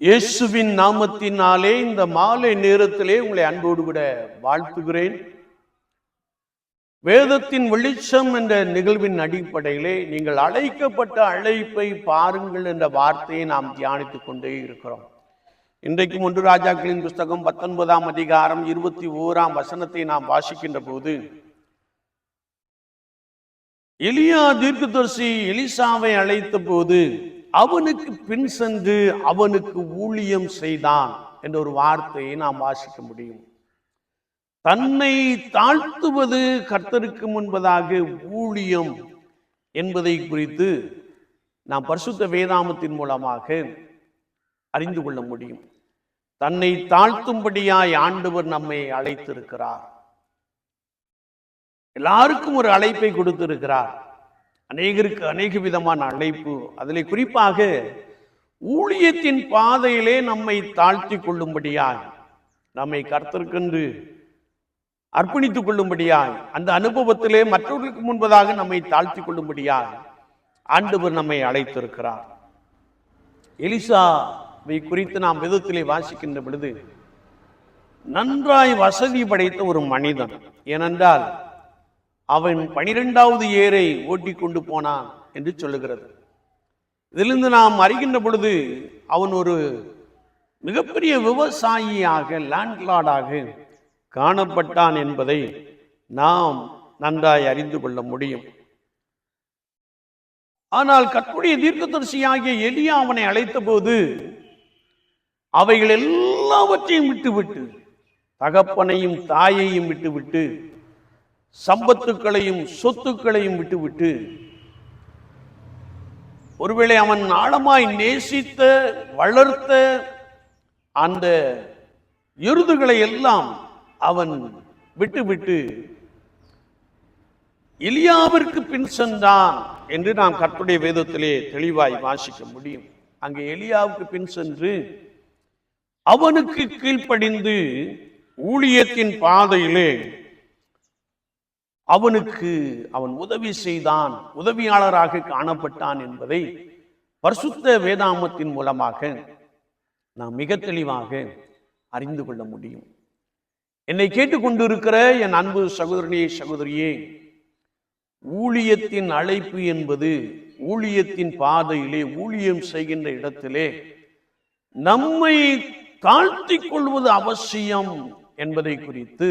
இயேசுவின் நாமத்தினாலே இந்த மாலை நேரத்திலே உங்களை அன்போடு கூட வாழ்த்துகிறேன். வேதத்தின் வெளிச்சம் என்ற நிகழ்வின் அடிப்படையிலே நீங்கள் அழைக்கப்பட்ட அழைப்பை பாருங்கள் என்ற வார்த்தையை நாம் தியானித்துக் கொண்டே இருக்கிறோம். இன்றைக்கு ஒன்று ராஜாக்களின் புஸ்தகம் பத்தொன்பதாம் அதிகாரம் இருபத்தி ஓராம் வசனத்தை நாம் வாசிக்கின்ற போது எலியா தீர்க்கதர்சி எலிசாவை அழைத்த போது அவனுக்கு பின் சென்று அவனுக்கு ஊழியம் செய்தான் என்ற ஒரு வார்த்தையை நாம் வாசிக்க முடியும். தன்னை தாழ்த்துவது கர்த்தருக்கு முன்பதாக ஊழியம் என்பதை குறித்து நாம் பரிசுத்த வேதாமத்தின் மூலமாக அறிந்து கொள்ள முடியும். தன்னை தாழ்த்தும்படியாய் ஆண்டவர் நம்மை அழைத்திருக்கிறார். எல்லாருக்கும் ஒரு அழைப்பை கொடுத்திருக்கிறார். அநேகருக்கு அநேக விதமான அழைப்பு. அதில் குறிப்பாக ஊழியத்தின் பாதையிலே நம்மை தாழ்த்தி கொள்ளும்படியாய் நம்மை கர்த்தற்கென்று அர்ப்பணித்துக் கொள்ளும்படியாய் அந்த அனுபவத்திலே மற்றவர்களுக்கு முன்பதாக நம்மை தாழ்த்தி கொள்ளும்படியாய் ஆண்டவர் நம்மை அழைத்திருக்கிறார். எலிசாவை குறித்து நாம் விதத்திலே வாசிக்கின்ற பொழுது நன்றாய் வசதி படைத்த ஒரு மனிதன். ஏனென்றால் அவன் பனிரெண்டாவது ஏரை ஓட்டி கொண்டு போனான் என்று சொல்லுகிறது. இதிலிருந்து நாம் அறிகின்ற பொழுது அவன் ஒரு மிகப்பெரிய விவசாயியாக லேண்ட்லார்டாக காணப்பட்டான் என்பதை நாம் நன்றாய் அறிந்து கொள்ள முடியும். ஆனால் கற்புடைய தீர்க்கதரிசியாகிய எலியா அவனை அழைத்த போது அவைகள் எல்லாவற்றையும் விட்டுவிட்டு தகப்பனையும் தாயையும் விட்டுவிட்டு சம்பத்துக்களையும் சொத்துக்களையும் விட்டுவிட்டு ஒருவேளை அவன் ஆழமாய் நேசித்த வளர்த்த அந்த எருதுகளை எல்லாம் அவன் விட்டுவிட்டு எலியாவிற்கு பின் சென்றான் என்று நாம் கற்புடைய வேதத்திலே தெளிவாய் வாசிக்க முடியும். அங்கே எலியாவுக்கு பின் சென்று அவனுக்கு கீழ்ப்படிந்து ஊழியத்தின் பாதையிலே அவனுக்கு அவன் உதவி செய்தான் உதவியாளராக காணப்பட்டான் என்பதை பரிசுத்த வேதாமத்தின் மூலமாக நாம் மிக தெளிவாக அறிந்து கொள்ள முடியும். என்னை கேட்டுக்கொண்டிருக்கிற என் அன்பு சகோதரனே சகோதரியே ஊழியத்தின் அழைப்பு என்பது ஊழியத்தின் பாதையிலே ஊழியம் செய்கின்ற இடத்திலே நம்மை தாழ்த்திக் கொள்வது அவசியம் என்பதை குறித்து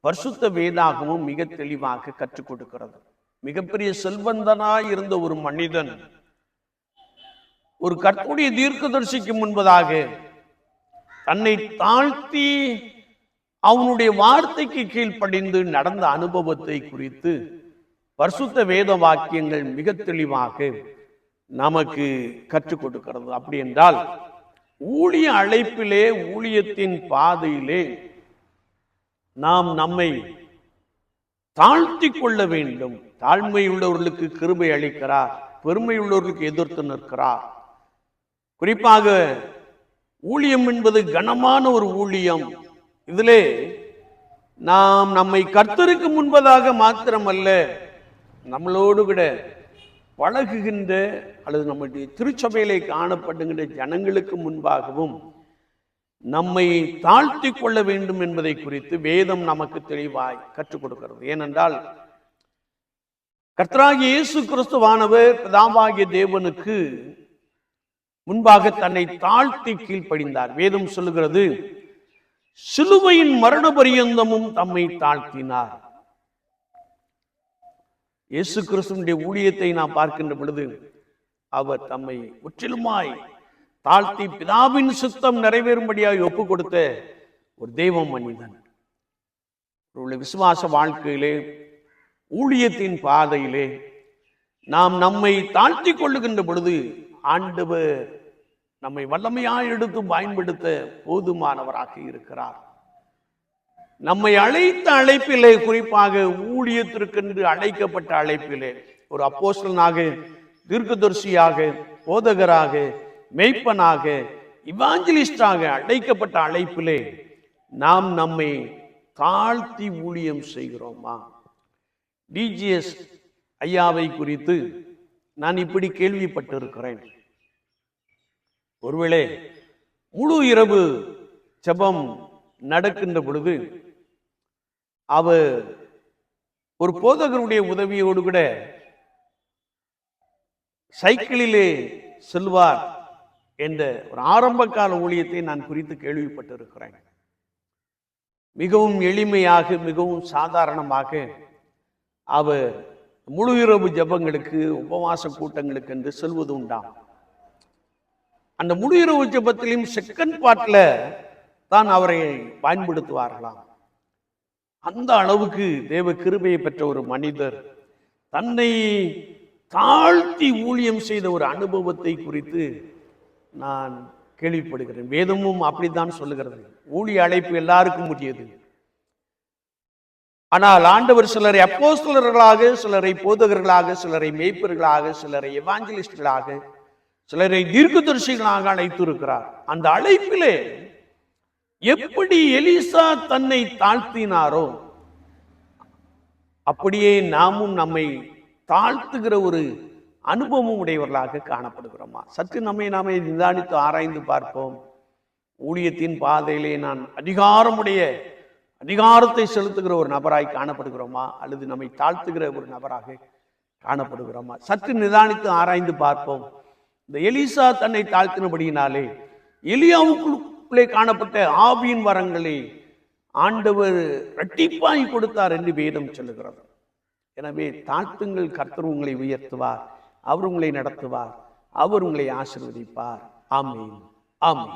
பரிசுத்த வேதாகமும் மிக தெளிவாக கற்றுக் கொடுக்கிறது. மிகப்பெரிய செல்வந்தனாய் இருந்த ஒரு மனிதன் ஒரு கற்புடைய தீர்க்கதரிசிக்கு முன்பதாக தன்னை தாழ்த்தி அவனுடைய வார்த்தைக்கு கீழ்ப்படிந்து நடந்த அனுபவத்தை குறித்து பரிசுத்த வேத வாக்கியங்கள் மிக தெளிவாக நமக்கு கற்றுக் கொடுக்கிறது. அப்படி என்றால் ஊழிய அழைப்பிலே ஊழியத்தின் பாதையிலே நாம் நம்மை தாழ்த்தி கொள்ள வேண்டும். தாழ்மை உள்ளவர்களுக்கு கிருபை அளிக்கிறார். பெருமை உள்ளவர்களுக்கு எதிர்த்து நிற்கிறார். குறிப்பாக ஊழியம் என்பது கனமான ஒரு ஊழியம். இதிலே நாம் நம்மை கர்த்தருக்கு முன்பதாக மாத்திரமல்ல நம்மளோடு கூட பழகுகின்ற அல்லது நம்முடைய திருச்சபையிலே காணப்படுகின்ற ஜனங்களுக்கு முன்பாகவும் நம்மை தாழ்த்தி கொள்ள வேண்டும் என்பதை குறித்து வேதம் நமக்கு தெளிவாய் கற்றுக் கொடுக்கிறது. ஏனென்றால் கர்த்தராகிய இயேசு கிறிஸ்துவானவர் பிதாவாகிய தேவனுக்கு முன்பாக தன்னை தாழ்த்தி கீழ்ப்படிந்தார். வேதம் சொல்லுகிறது சிலுவையின் மரண பரியந்தமும் தம்மை தாழ்த்தினார். இயேசு கிறிஸ்துவனுடைய ஊழியத்தை நாம் பார்க்கின்ற பொழுது அவர் தம்மை முற்றிலுமாய் தாழ்த்தி பிதாவின் சுத்தம் நிறைவேறும்படியாக ஒப்பு கொடுத்த ஒரு தெய்வ மனிதன். அவருடைய விசுவாச வாழ்க்கையிலே ஊழியத்தின் பாதையிலே நாம் நம்மை தாழ்த்தி கொள்ளுகின்ற பொழுது ஆண்டவர் நம்மை வல்லமையாய் எடுத்து பயன்படுத்த போதுமானவராக இருக்கிறார். நம்மை அழைத்த அழைப்பிலே குறிப்பாக ஊழியத்திற்கென்று அழைக்கப்பட்ட அழைப்பிலே ஒரு அப்போசலனாக தீர்க்கதரிசியாக போதகராக மெய்ப்பனாக இவாஞ்சலிஸ்டாக அழைக்கப்பட்ட அழைப்பிலே நாம் நம்மை தாழ்த்தி ஊழியம் செய்கிறோமா? டிஜிஎஸ் ஐயாவை குறித்து நான் இப்படி கேள்விப்பட்டிருக்கிறேன். ஒருவேளை முழு இரவு ஜெபம் நடக்கின்ற பொழுது அவர் ஒரு போதகருடைய உதவியோடு கூட சைக்கிளிலே செல்வார். என்ற ஒரு ஆரம்ப கால ஊழியத்தை நான் குறித்து கேள்விப்பட்டிருக்கிறேன். மிகவும் எளிமையாக மிகவும் சாதாரணமாக அவர் முழு இரவு ஜெபங்களுக்கு உபவாச கூட்டங்களுக்கு என்று செல்வது உண்டாம். அந்த முழு இரவு ஜபத்திலையும் செகண்ட் பார்ட்ல தான் அவரை பயன்படுத்துவார்களாம். அந்த அளவுக்கு தேவ கிருபையை பெற்ற ஒரு மனிதர் தன்னை தாழ்த்தி ஊழியம் செய்த ஒரு அனுபவத்தை குறித்து நான் கேள்விப்படுகிறேன். வேதமும் அப்படித்தான் சொல்லுகிறது. ஊழிய அழைப்பு எல்லாருக்கும் உரியது. ஆனால் ஆண்டவர் சிலரை அப்போஸ்தலர்களாக சிலரை போதகர்களாக சிலரை மேய்ப்பர்களாக சிலரை எவாஞ்சலிஸ்டுகளாக சிலரை தீர்க்கதரிசிகளாக அழைத்திருக்கிறார். அந்த அழைப்பிலே எப்படி எலிசா தன்னை தாழ்த்தினாரோ அப்படியே நாமும் நம்மை தாழ்த்துகிற ஒரு அனுபவம் உடையவர்களாக காணப்படுகிறோமா? சற்று நம்மை நாமே நிதானித்து ஆராய்ந்து பார்ப்போம். ஊழியத்தின் பாதையிலே நான் அதிகாரமுடைய அதிகாரத்தை செலுத்துகிற ஒரு நபராய் காணப்படுகிறோமா? அல்லது நம்மை தாழ்த்துகிற ஒரு நபராக காணப்படுகிறோமா? சற்று நிதானித்து ஆராய்ந்து பார்ப்போம். இந்த எலிசா தன்னை தாழ்த்தினபடியினாலே எலியாவுக்குள்ளே காணப்பட்ட ஆவியின் வரங்களை ஆண்டவர் இரட்டிப்பாய் கொடுத்தார் என்று வேதம் சொல்லுகிறது. எனவே தாழ்த்துங்கள் கர்த்தர் உங்களை உயர்த்துவார். அவர் உங்களை நடத்துவார். அவர் உங்களை ஆசிர்வதிப்பார். ஆமீன். ஆமீன்.